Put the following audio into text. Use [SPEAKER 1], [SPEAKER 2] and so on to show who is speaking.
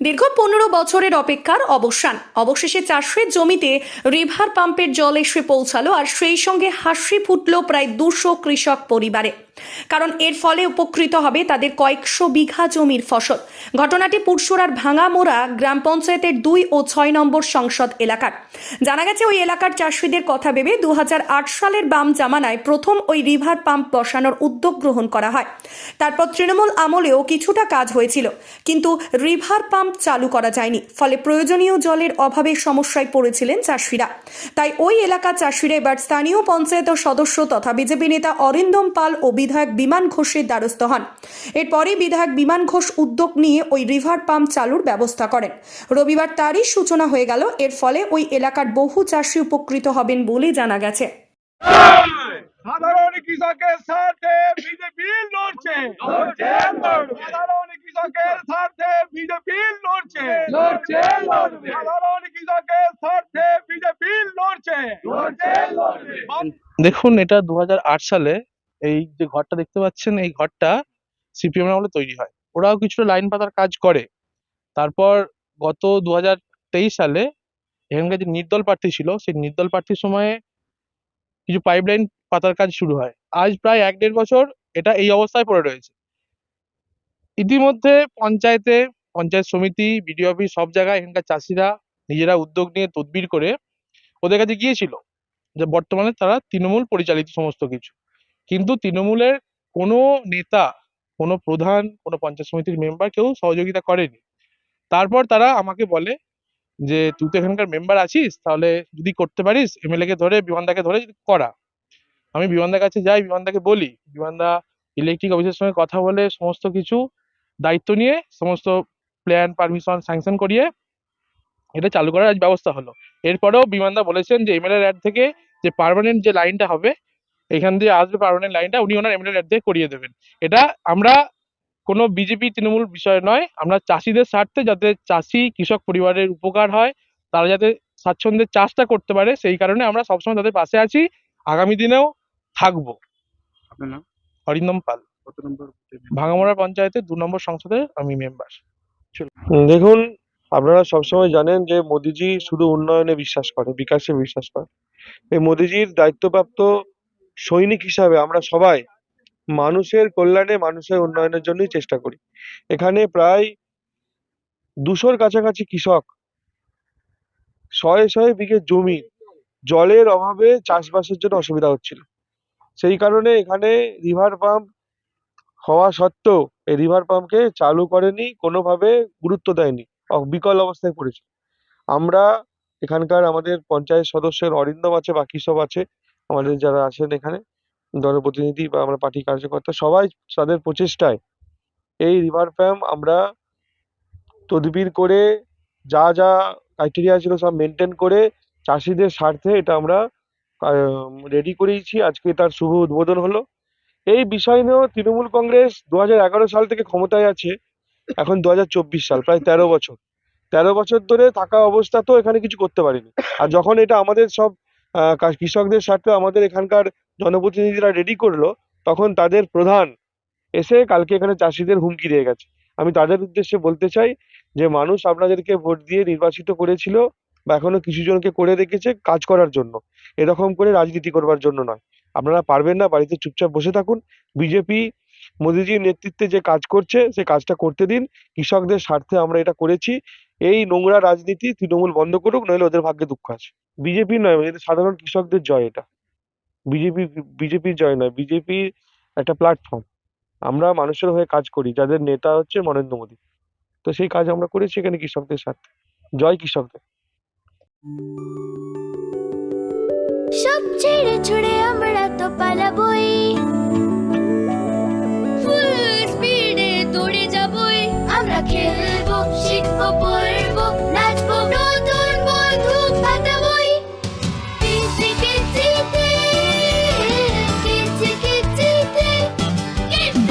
[SPEAKER 1] দীর্ঘ পনেরো বছরের অপেক্ষার অবসান। অবশেষে চাষের জমিতে রিভার পাম্পের জল এসে পৌঁছালো আর সেই সঙ্গে হাসি ফুটল প্রায় দুশো কৃষক পরিবারে। কারণ এর ফলে উপকৃত হবে তাদের কয়েকশো বিঘা জমির ফসল। ঘটনাটি পুরসুরার ভাঙামোড়া গ্রাম পঞ্চায়েতের দুই ও ছয় নম্বর সংসদ এলাকার। জানা গেছে ওই এলাকার চাষিদের কথা ভেবে দু হাজার আট সালের বাম জামানায় প্রথম ওই রিভার পাম্প বসানোর উদ্যোগ গ্রহণ করা হয়। তারপর তৃণমূল আমলেও কিছুটা কাজ হয়েছিল। কিন্তু রিভার পাম্প চালু করা যায়নি। ফলে প্রয়োজনীয় জলের অভাবে সমস্যায় পড়েছিলেন চাষিরা। তাই ওই এলাকার চাষিরা এবার স্থানীয় পঞ্চায়েত সদস্য তথা বিজেপি নেতা অরিন্দম পাল ও বিধায়ক বিমান ঘোষের দ্বারস্থ হন। এরপরে বিধায়ক বিমান ঘোষ উদ্যোগ নিয়ে ওই রিভার পাম্প চালুর ব্যবস্থা করেন। রবিবার তারই সূচনা হয়ে গেল। এর ফলে ওই এলাকার বহু চাষি উপকৃত হবেন বলে জানা গেছে।
[SPEAKER 2] সাধারণ কৃষকের স্বার্থে বিজেপি লড়ছে, সাধারণ কৃষকের সাধারণ কৃষকের স্বার্থে বিজেপি লড়ছে।
[SPEAKER 3] লড়ছে,
[SPEAKER 4] দেখুন এটা দু হাজার আট সালে এই যে ঘরটা দেখতে পাচ্ছেন এই ঘরটা সিপিএম আমলে তৈরি হয়। ওরাও কিছুটা লাইন পাতার কাজ করে। তারপর গত দু হাজার তেইশ সালে এখানকার যে নির্দল প্রার্থী ছিল সেই নির্দল প্রার্থীর সময়ে কিছু পাইপলাইন পাতার কাজ শুরু হয়। আজ প্রায় এক দেড় বছর এটা এই অবস্থায় পড়ে রয়েছে। ইতিমধ্যে পঞ্চায়েতে পঞ্চায়েত সমিতি বিডিও অফিস সব জায়গায় এখানকার চাষিরা নিজেরা উদ্যোগ নিয়ে তদবির করে ওদের কাছে গিয়েছিল যে বর্তমানে তারা তৃণমূল পরিচালিত সমস্ত কিছু। কিন্তু তৃণমূলের কোনো নেতা, কোনো প্রধান, কোনো পঞ্চায়েত সমিতির মেম্বার কেউ সহযোগিতা করেনি। তারপর তারা আমাকে বলে যে, তুই তো এখানকার মেম্বার আছিস, তাহলে যদি করতে পারিস এমএলএ কে ধরে, বিমানদাকে ধরে করা। আমি বিমানদার কাছে যাই, বিমানদাকে বলি, বিমানদা ইলেকট্রিক অফিসের সঙ্গে কথা বলে, সমস্ত কিছু দায়িত্ব নিয়ে, সমস্ত প্ল্যান পারমিশন স্যাংশন করিয়ে এটা চালু করার আজ ব্যবস্থা হলো। এরপরেও বিমানদা বলেছেন যে এমএলএ অ্যাড থেকে যে পার্মানেন্ট যে লাইনটা হবে এখান দিয়ে আসবে পার্মানেন্ট লাইনটা উনি ওনার এমএলএ অ্যাড দিয়ে করিয়ে দেবেন। এটা আমরা কোনো বিজেপি তৃণমূল বিষয় নয় আমরা চাষিদের স্বার্থে যাতে চাষি কৃষক পরিবারের উপকার হয় তারা যাতে স্বাচ্ছন্দ্যে চাষটা করতে পারে সেই কারণে আমরা সবসময় তাদের পাশে আছি আগামী দিনেও থাকব। হরিন্দম পাল। ভাঙামোড়া পঞ্চায়েতের দু নম্বর সংসদের আমি মেম্বার
[SPEAKER 5] দেখুন, আপনারা সবসময় জানেন যে মোদিজি শুধু উন্নয়নে বিশ্বাস করে বিকাশে বিশ্বাস করে এই মোদিজির দায়িত্বপ্রাপ্ত সৈনিক হিসাবে আমরা সবাই মানুষের কল্যাণে, মানুষের উন্নয়নের জন্যই চেষ্টা করি। এখানে প্রায় দুশোর কাছাকাছি কৃষক শয়ে শয়ে বিঘে জমি জলের অভাবে চাষবাসের জন্য অসুবিধা হচ্ছিল। সেই কারণে এখানে রিভার পাম্প হওয়া সত্ত্বেও এই রিভার পাম্পকে চালু করেনি, কোনোভাবে গুরুত্ব দেয়নি বিকল অবস্থায় পড়েছে। আমরা এখানকার আমাদের পঞ্চায়েত সদস্যের অরিন্দম আছে, বাকি সব আছে, আমাদের যারা আছেন এখানে, জনপ্রতিনিধি বা আমরা পার্টি কার্যকর্তা, সবাই তাদের প্রচেষ্টায় এই রিভার পাম্প আমরা তদবির করে যা যা ক্রাইটেরিয়া ছিল সব মেনটেন করে চাষিদের স্বার্থে এটা আমরা রেডি করিয়েছি আজকে তার শুভ উদ্বোধন হলো। এই বিষয় নিয়েও তৃণমূল কংগ্রেস দু হাজার এগারো সাল থেকে ক্ষমতায় আছে, এখন দু হাজার চব্বিশ সাল, প্রায় তেরো বছর। তেরো বছর ধরে থাকা অবস্থা তো এখানে কিছু করতে পারিনি। আর যখন এটা আমাদের সব কৃষকদের স্বার্থে আমাদের এখানকার জনপ্রতিনিধিরা রেডি করল, তখন তাদের প্রধান এসে কালকে এখানে চাষিদের হুমকি দিয়ে গেছে। আমি তাদের উদ্দেশ্যে বলতে চাই যে, মানুষ আপনাদেরকে ভোট দিয়ে নির্বাচিত করেছিল বা এখনও কিছু জনকে করে রেখেছে কাজ করার জন্য। এরকম করে রাজনীতি করবার জন্য নয়। আপনারা পারবেন না, বাড়িতে চুপচাপ বসে থাকুন। বিজেপি, মোদিজির নেতৃত্বে যে কাজ করছে, সে কাজটা করতে দিন। কৃষকদের স্বার্থে আমরা এটা করেছি। এই নোংরা রাজনীতি তৃণমূল বন্ধ করুক, নইলে ওদের ভাগ্যে দুঃখ আছে। বিজেপি নয় এটা সাধারণ কৃষকদের জয় এটা। বিজেপি, বিজেপির জয় নয়, বিজেপির একটা প্ল্যাটফর্ম আমরা মানুষের হয়ে কাজ করি, যাদের নেতা হচ্ছে নরেন্দ্র মোদী। তো সেই কাজ আমরা করেছি এখানে কৃষকদের স্বার্থে। জয় কৃষকদের।
[SPEAKER 6] সব ছুড়ে